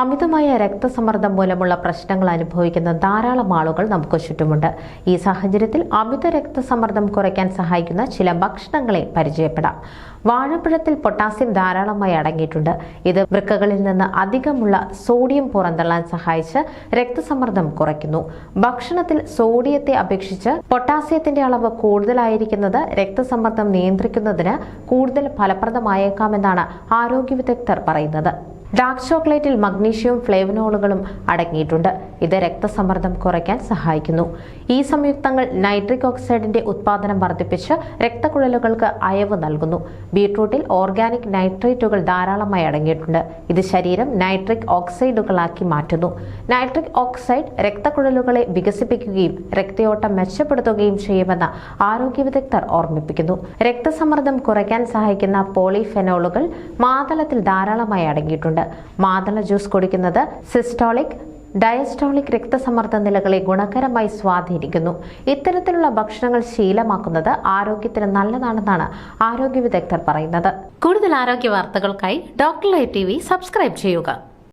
അമിതമായ രക്തസമ്മർദ്ദം മൂലമുള്ള പ്രശ്നങ്ങൾ അനുഭവിക്കുന്ന ധാരാളം ആളുകൾ നമുക്ക് ചുറ്റുമുണ്ട്. ഈ സാഹചര്യത്തിൽ അമിത രക്തസമ്മർദ്ദം കുറയ്ക്കാൻ സഹായിക്കുന്ന ചില ഭക്ഷണങ്ങളെ പരിചയപ്പെടാം. വാഴപ്പഴത്തിൽ പൊട്ടാസ്യം ധാരാളമായി അടങ്ങിയിട്ടുണ്ട്. ഇത് വൃക്കകളിൽ നിന്ന് അധികമുള്ള സോഡിയം പുറന്തള്ളാൻ സഹായിച്ച് രക്തസമ്മർദ്ദം കുറയ്ക്കുന്നു. ഭക്ഷണത്തിൽ സോഡിയത്തെ അപേക്ഷിച്ച് പൊട്ടാസ്യത്തിന്റെ അളവ് കൂടുതലായിരിക്കുന്നത് രക്തസമ്മർദ്ദം നിയന്ത്രിക്കുന്നതിന് കൂടുതൽ ഫലപ്രദമായേക്കാമെന്നാണ് ആരോഗ്യ വിദഗ്ധർ പറയുന്നത്. ഡാർക്ക് ചോക്ലേറ്റിൽ മഗ്നീഷ്യവും ഫ്ലേവനോളുകളും അടങ്ങിയിട്ടുണ്ട്. ഇത് രക്തസമ്മർദ്ദം കുറയ്ക്കാൻ സഹായിക്കുന്നു. ഈ സംയുക്തങ്ങൾ നൈട്രിക് ഓക്സൈഡിന്റെ ഉത്പാദനം വർദ്ധിപ്പിച്ച് രക്തക്കുഴലുകൾക്ക് അയവ് നൽകുന്നു. ബീട്രൂട്ടിൽ ഓർഗാനിക് നൈട്രേറ്റുകൾ ധാരാളമായി അടങ്ങിയിട്ടുണ്ട്. ഇത് ശരീരം നൈട്രിക് ഓക്സൈഡുകളാക്കി മാറ്റുന്നു. നൈട്രിക് ഓക്സൈഡ് രക്തക്കുഴലുകളെ വികസിപ്പിക്കുകയും രക്തയോട്ടം മെച്ചപ്പെടുത്തുകയും ചെയ്യുമെന്ന് ആരോഗ്യ വിദഗ്ധർ ഓർമ്മിപ്പിക്കുന്നു. രക്തസമ്മർദ്ദം കുറയ്ക്കാൻ സഹായിക്കുന്ന പോളിഫെനോളുകൾ മാതളത്തിൽ ധാരാളമായി അടങ്ങിയിട്ടുണ്ട്. മാതള ജ്യൂസ് കുടിക്കുന്നത് സിസ്റ്റോളിക് ഡയസ്റ്റോളിക് രക്തസമ്മർദ്ദ നിലകളെ ഗുണകരമായി സ്വാധീനിക്കുന്നു. ഇത്തരത്തിലുള്ള ഭക്ഷണങ്ങൾ ശീലമാക്കുന്നത് ആരോഗ്യത്തിന് നല്ലതാണെന്നാണ് ആരോഗ്യ വിദഗ്ധർ പറയുന്നത്. കൂടുതൽ ആരോഗ്യ വാർത്തകൾക്കായി ഡോക്ടർ ലൈവ് ടി സബ്സ്ക്രൈബ് ചെയ്യുക.